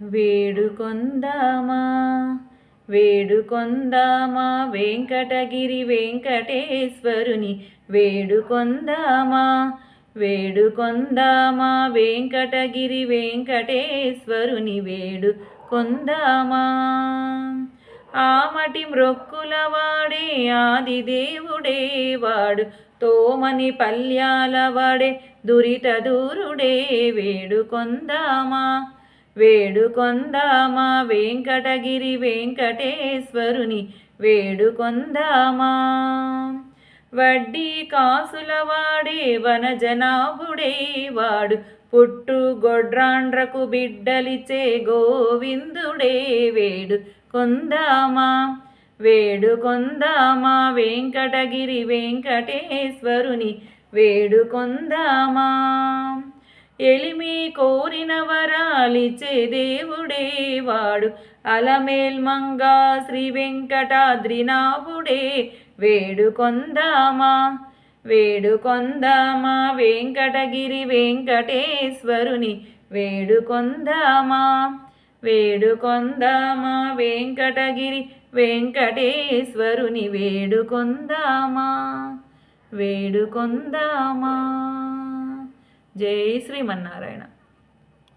వేడుకొందామా? వేడుకొందామా వెంకటగిరి వెంకటేశ్వరుని? వేడుకొందామా? వేడుకొందామా వెంకటగిరి వెంకటేశ్వరుని? వేడు కొందామా ఆమటి మ్రొక్కుల వాడే ఆది దేవుడే వాడు. తోమని పల్యాల వాడే దురిత దూరుడే. వేడుకొందామా? వేడుకొందామా వెంకటగిరి వెంకటేశ్వరుని వేడుకొందామా? వడ్డీ కాసుల వాడే వనజనాభుడే వాడు పుట్టు గొడ్రాండ్రకు బిడ్డలిచే గోవిందుడే వేడు కొందామా వేడు కొందామా వెంకటగిరి వెంకటేశ్వరుని వేడు కొందామా ఎలిమి కోరిన వరాలిచ్చే దేవుడే వాడు. అలమేల్మంగా శ్రీ వెంకటాద్రినాభుడే వేడుకొందామా వేడుకొందామా వెంకటగిరి వెంకటేశ్వరుని. వేడుకొందామా వేడుకొందామా వెంకటగిరి వెంకటేశ్వరుని. వేడుకొందామా వేడుకొందామా. జై శ్రీమన్నారాయణ